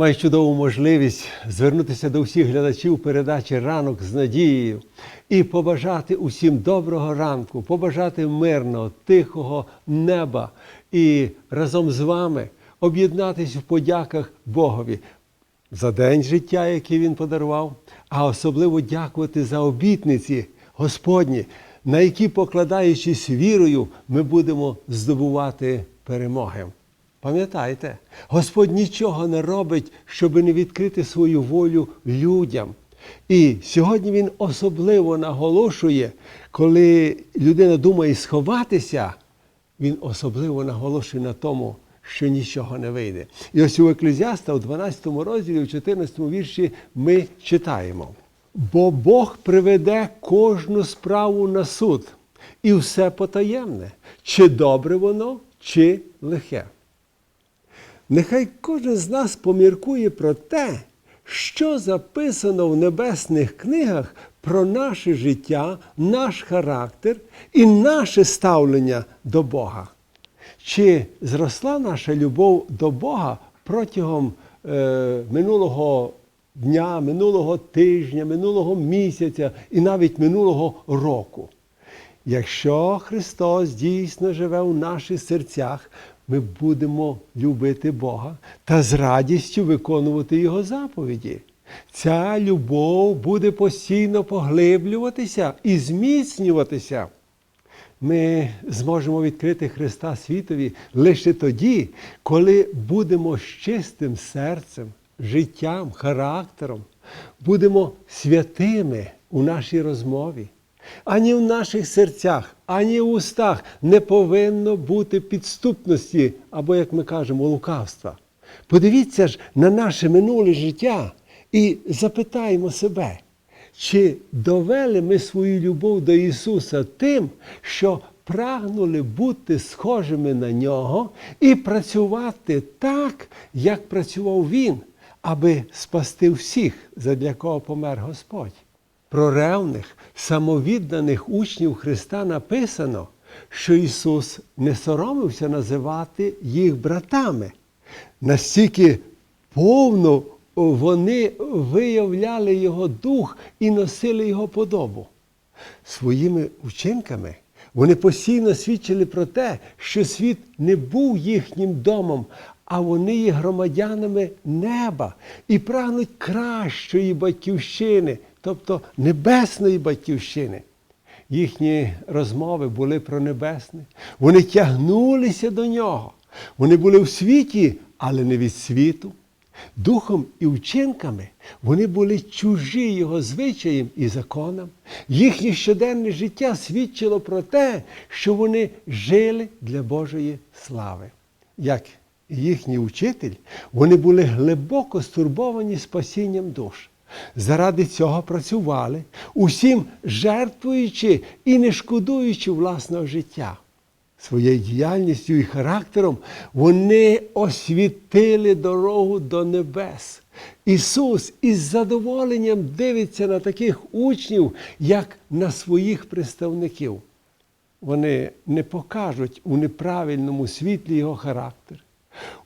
Маю чудову можливість звернутися до всіх глядачів передачі Ранок з надією і побажати усім доброго ранку, побажати мирного, тихого неба і разом з вами об'єднатися в подяках Богові за день життя, який він подарував, а особливо дякувати за обітниці Господні, на які, покладаючись вірою, ми будемо здобувати перемоги. Пам'ятайте, Господь нічого не робить, щоб не відкрити свою волю людям. І сьогодні Він особливо наголошує, коли людина думає сховатися, він особливо наголошує на тому, що нічого не вийде. І ось у Еклезіаста, у 12 розділі, у 14 вірші, ми читаємо: бо Бог приведе кожну справу на суд, і все потаємне, чи добре воно, чи лихе. Нехай кожен з нас поміркує про те, що записано в небесних книгах про наше життя, наш характер і наше ставлення до Бога. Чи зросла наша любов до Бога протягом е, минулого дня, минулого тижня, минулого місяця і навіть минулого року? Якщо Христос дійсно живе у наших серцях, ми будемо любити Бога та з радістю виконувати Його заповіді. Ця любов буде постійно поглиблюватися і зміцнюватися. Ми зможемо відкрити Христа світові лише тоді, коли будемо з чистим серцем, життям, характером, будемо святими у нашій розмові. Ані в наших серцях, ані в устах не повинно бути підступності або, як ми кажемо, лукавства. Подивіться ж на наше минуле життя і запитаємо себе, чи довели ми свою любов до Ісуса тим, що прагнули бути схожими на Нього і працювати так, як працював Він, аби спасти всіх, задля кого помер Господь. Про ревних, самовідданих учнів Христа написано, що Ісус не соромився називати їх братами. Настільки повно вони виявляли Його дух і носили Його подобу. Своїми вчинками вони постійно свідчили про те, що світ не був їхнім домом, а вони є громадянами неба і прагнуть кращої батьківщини, тобто небесної батьківщини. Їхні розмови були про небесне. Вони тягнулися до нього. Вони були в світі, але не від світу. Духом і вчинками вони були чужі його звичаєм і законам. Їхнє щоденне життя свідчило про те, що вони жили для Божої слави. Як їхній учитель, вони були глибоко стурбовані спасінням душ. Заради цього працювали, усім жертвуючи і не шкодуючи власного життя. Своєю діяльністю і характером вони освітили дорогу до небес. Ісус із задоволенням дивиться на таких учнів, як на своїх представників. Вони не покажуть у неправильному світлі його характер.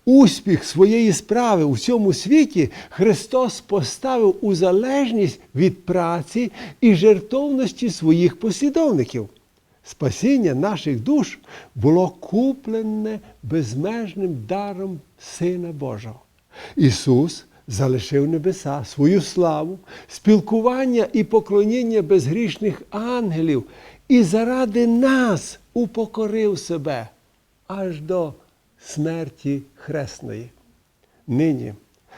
Успіх своєї справи у всьому світі Христос поставив у залежність від праці і жертовності своїх послідовників. Спасіння наших душ було куплене безмежним даром Сина Божого. Ісус залишив небеса, свою славу, спілкування і поклоніння безгрішних ангелів і заради нас упокорив себе аж до смерті хресної. Нині,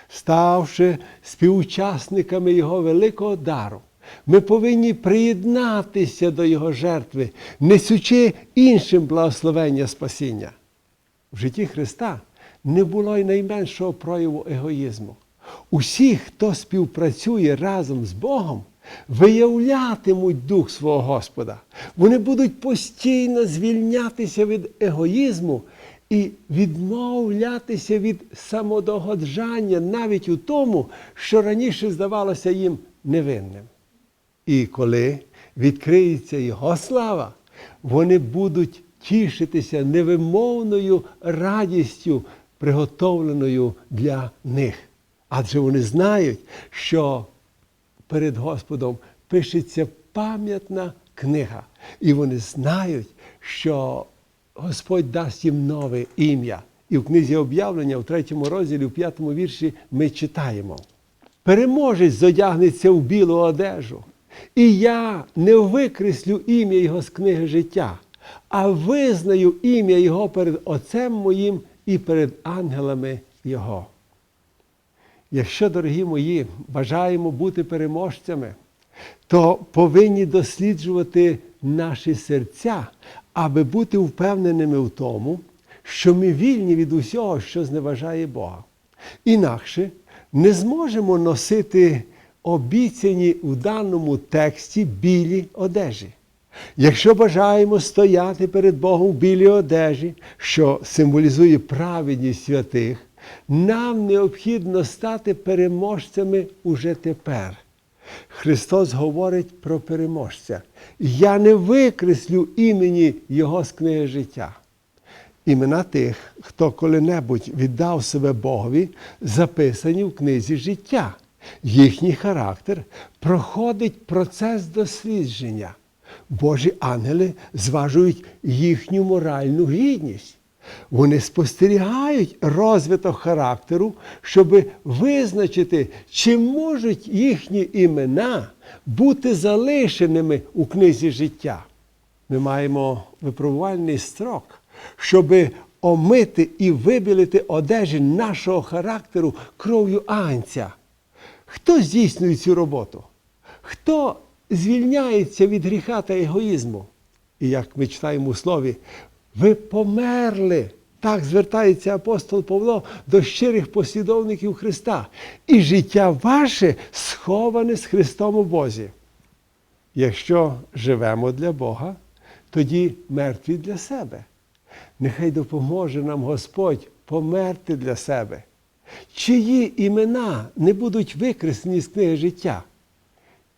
ставши співучасниками Його великого дару, ми повинні приєднатися до Його жертви, несучи іншим благословення спасіння. В житті Христа не було й найменшого прояву егоїзму. Усі, хто співпрацює разом з Богом, виявлятимуть дух свого Господа. Вони будуть постійно звільнятися від егоїзму і відмовлятися від самодогоджання навіть у тому, що раніше здавалося їм невинним. І коли відкриється Його слава, вони будуть тішитися невимовною радістю, приготовленою для них. Адже вони знають, що перед Господом пишеться пам'ятна книга. І вони знають, що Господь дасть їм нове ім'я. І в книзі об'явлення, в третьому розділі, в п'ятому вірші, ми читаємо. Переможець зодягнеться в білу одежу, і я не викреслю ім'я Його з книги життя, а визнаю ім'я Його перед Отцем моїм і перед ангелами Його. Якщо, дорогі мої, бажаємо бути переможцями, то повинні досліджувати наші серця, аби бути впевненими в тому, що ми вільні від усього, що зневажає Бога. Інакше не зможемо носити обіцяні у даному тексті білі одежі. Якщо бажаємо стояти перед Богом в білій одежі, що символізує праведність святих, нам необхідно стати переможцями уже тепер. Христос говорить про переможця. Я не викреслю імені Його з книги життя. Імена тих, хто коли-небудь віддав себе Богові, записані в книзі життя. Їхній характер проходить процес дослідження. Божі ангели зважують їхню моральну гідність. Вони спостерігають розвиток характеру, щоб визначити, чи можуть їхні імена бути залишеними у книзі життя. Ми маємо випробувальний строк, щоб омити і вибілити одежі нашого характеру кров'ю анця. Хто здійснює цю роботу? Хто звільняється від гріха та егоїзму? І як ми читаємо у слові, ви померли. Так звертається апостол Павло до щирих послідовників Христа. І життя ваше сховане з Христом у Бозі. Якщо живемо для Бога, тоді мертві для себе. Нехай допоможе нам Господь померти для себе. Чиї імена не будуть викреслені з книги життя?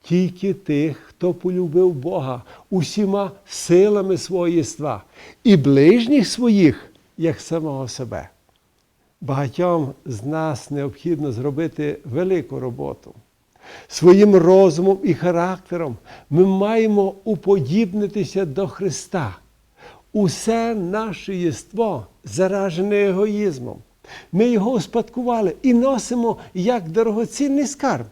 Тільки тих, хто полюбив Бога усіма силами свого єства і ближніх своїх, як самого себе. Багатьом з нас необхідно зробити велику роботу. Своїм розумом і характером ми маємо уподібнитися до Христа. Усе наше єство заражене егоїзмом. Ми його успадкували і носимо як дорогоцінний скарб.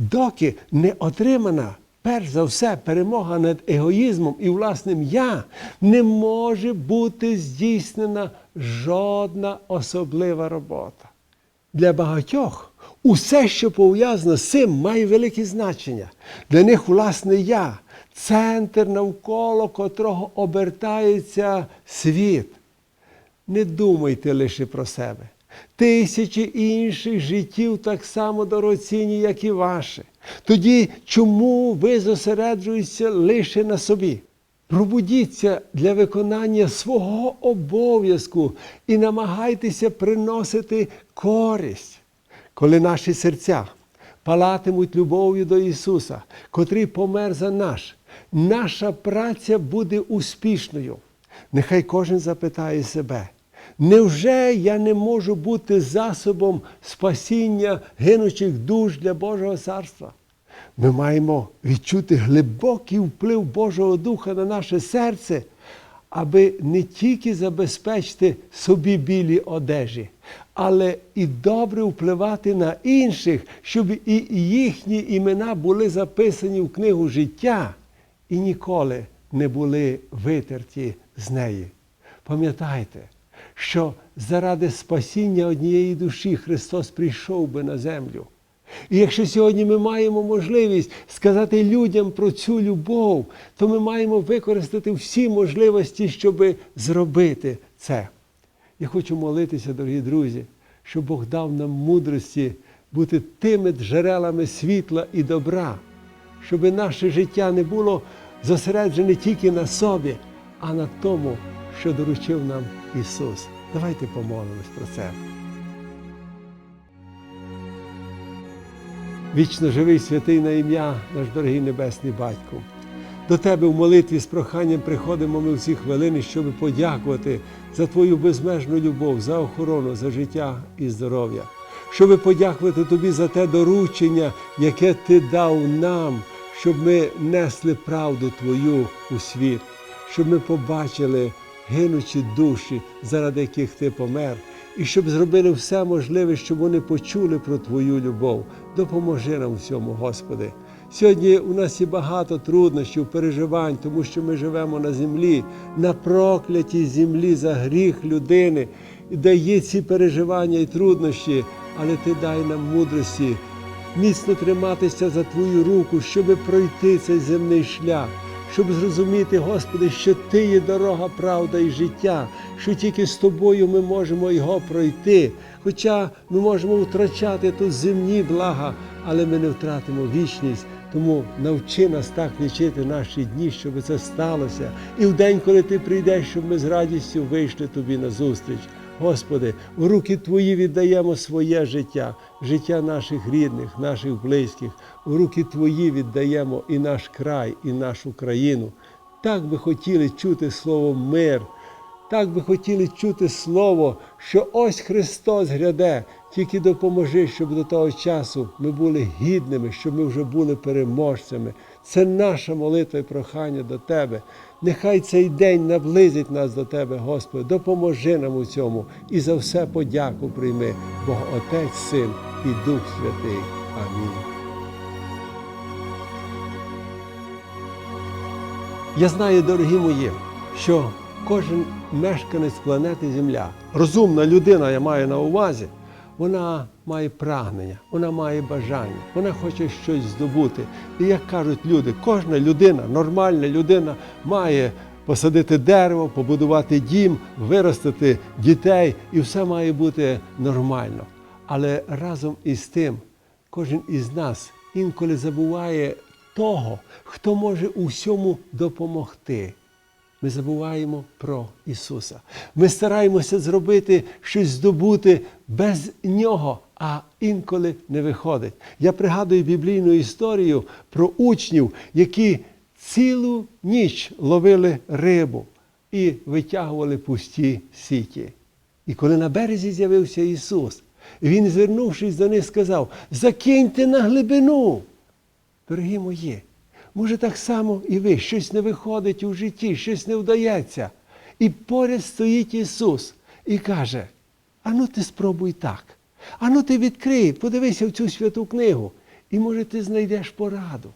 Доки не отримана, перш за все, перемога над егоїзмом і власним я, не може бути здійснена жодна особлива робота. Для багатьох усе, що пов'язано з цим, має велике значення. Для них власне я, центр, навколо котрого обертається світ. Не думайте лише про себе. Тисячі інших життів так само дорогоцінні, як і ваше. Тоді чому ви зосереджуєтеся лише на собі? Пробудіться для виконання свого обов'язку і намагайтеся приносити користь, коли наші серця палатимуть любов'ю до Ісуса, котрий помер за наш. Наша праця буде успішною. Нехай кожен запитає себе. Невже я не можу бути засобом спасіння гинучих душ для Божого царства? Ми маємо відчути глибокий вплив Божого Духа на наше серце, аби не тільки забезпечити собі білі одежі, але і добре впливати на інших, щоб і їхні імена були записані в книгу життя і ніколи не були витерті з неї. Пам'ятайте, що заради спасіння однієї душі Христос прийшов би на землю. І якщо сьогодні ми маємо можливість сказати людям про цю любов, то ми маємо використати всі можливості, щоб зробити це. Я хочу молитися, дорогі друзі, щоб Бог дав нам мудрості бути тими джерелами світла і добра, щоб наше життя не було зосереджене тільки на собі, а на тому, що доручив нам Ісус. Давайте помолимось про це. Вічно живий святий на ім'я, наш дорогий Небесний Батько. До Тебе в молитві з проханням приходимо ми всі хвилини, щоб подякувати за Твою безмежну любов, за охорону, за життя і здоров'я. щоб подякувати Тобі за те доручення, яке Ти дав нам, щоб ми несли правду Твою у світ, щоб ми побачили гинучі душі, заради яких Ти помер, і щоб зробили все можливе, щоб вони почули про Твою любов. Допоможи нам в цьому, Господи. Сьогодні у нас є багато труднощів, переживань, тому що ми живемо на землі, на проклятій землі за гріх людини, де є ці переживання і труднощі, але Ти дай нам мудрості міцно триматися за Твою руку, щоб пройти цей земний шлях, щоб зрозуміти, Господи, що Ти є дорога, правда і життя, що тільки з тобою ми можемо його пройти. Хоча ми можемо втрачати тут земні блага, але ми не втратимо вічність. Тому навчи нас так лічити наші дні, щоб це сталося. І в день, коли ти прийдеш, щоб ми з радістю вийшли тобі на зустріч. Господи, в руки Твої віддаємо своє життя, життя наших рідних, наших близьких. У руки Твої віддаємо і наш край, і нашу країну. Так би хотіли чути слово мир. Так би хотіли чути слово, що ось Христос гряде, тільки допоможи, щоб до того часу ми були гідними, щоб ми вже були переможцями. Це наша молитва і прохання до Тебе. Нехай цей день наблизить нас до Тебе, Господи, допоможи нам у цьому і за все подяку прийми, Бог Отець, Син і Дух Святий. Амінь. Я знаю, дорогі мої, що кожен мешканець планети Земля, розумна людина, я маю на увазі, вона має прагнення, вона має бажання, вона хоче щось здобути. І як кажуть люди, кожна людина, нормальна людина, має посадити дерево, побудувати дім, виростити дітей, і все має бути нормально. Але разом із тим, кожен із нас інколи забуває того, хто може у всьому допомогти. Ми забуваємо про Ісуса. Ми стараємося зробити щось здобути без Нього, а інколи не виходить. Я пригадую біблійну історію про учнів, які цілу ніч ловили рибу і витягували пусті сіті. І коли на березі з'явився Ісус, Він, звернувшись до них, сказав: Закиньте на глибину. Дорогі мої, може так само і ви, щось не виходить у житті, щось не вдається. І поряд стоїть Ісус і каже: Ану ти спробуй так. Ану ти відкрий, подивися в цю святу книгу, і може ти знайдеш пораду.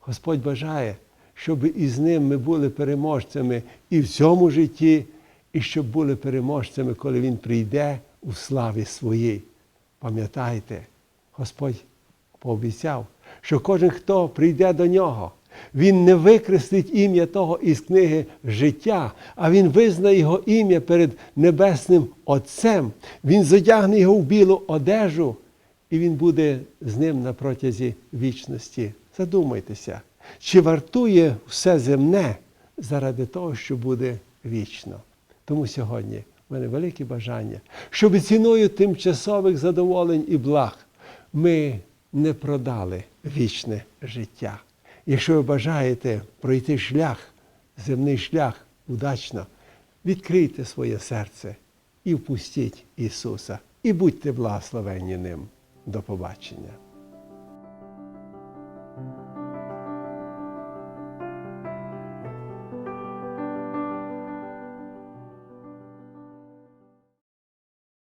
Господь бажає, щоб із ним ми були переможцями і в цьому житті, і щоб були переможцями, коли Він прийде у славі своїй. Пам'ятайте, Господь пообіцяв, що кожен, хто прийде до нього, він не викреслить ім'я того із книги життя, а він визнає його ім'я перед Небесним Отцем. Він задягне його в білу одежу, і він буде з ним на протязі вічності. Задумайтеся, чи вартує все земне заради того, що буде вічно. Тому сьогодні в мене велике бажання, щоб ціною тимчасових задоволень і благ ми не продали вічне життя. Якщо ви бажаєте пройти шлях, земний шлях удачно, відкрийте своє серце і впустіть Ісуса, і будьте благословенні ним. До побачення.